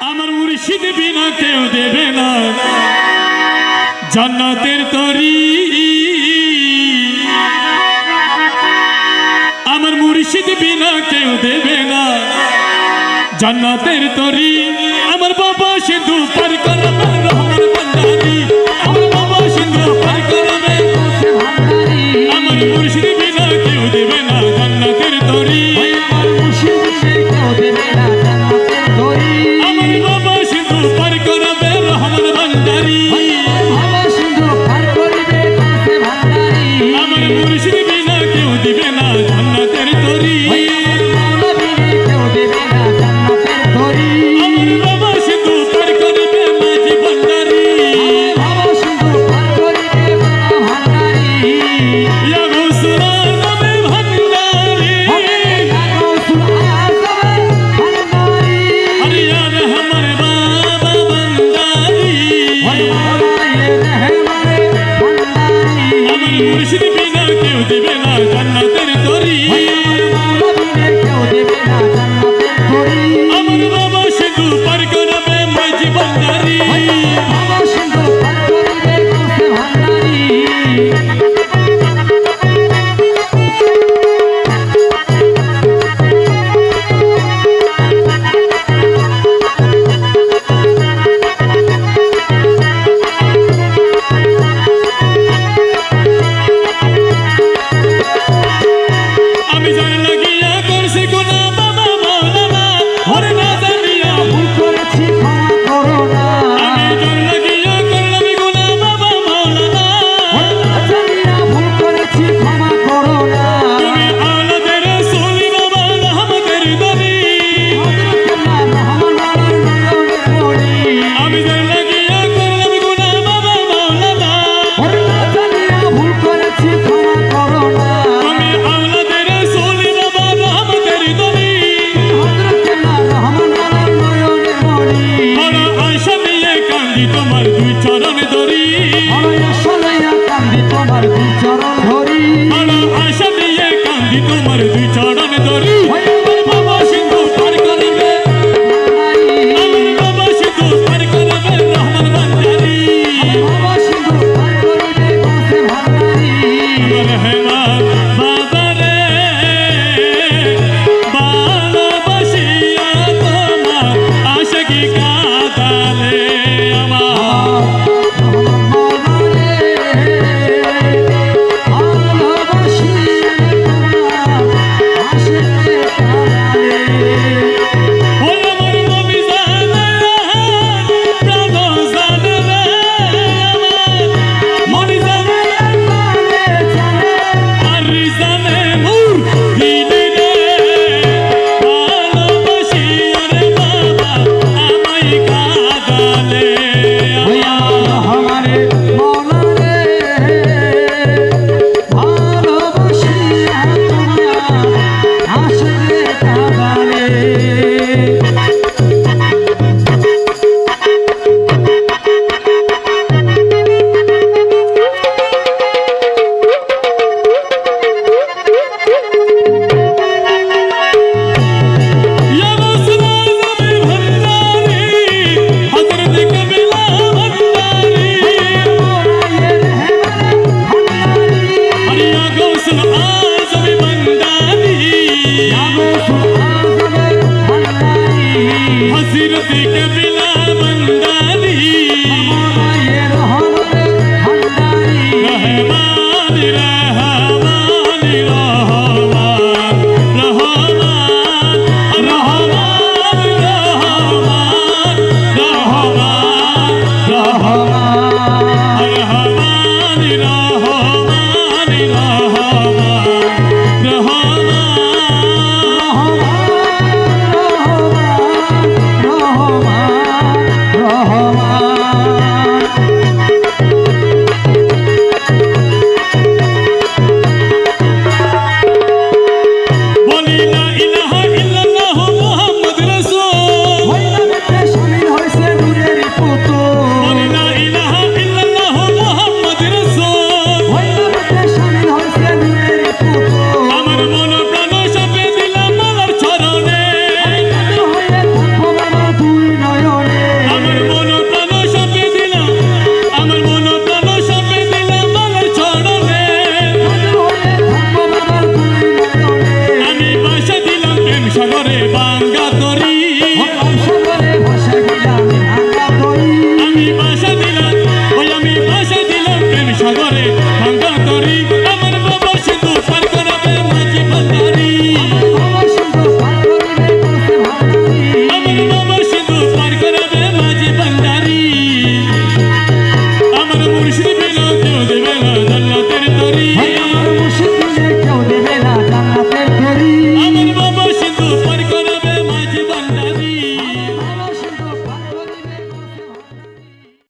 আমার মুর্শিদ বিনা কেউ দেবে না। জান্নাতের তরি। আমার মুর্শিদ বিনা কেউ দেবে না। জান্নাতের তরি। আমার বাবা সে পার করবানা Música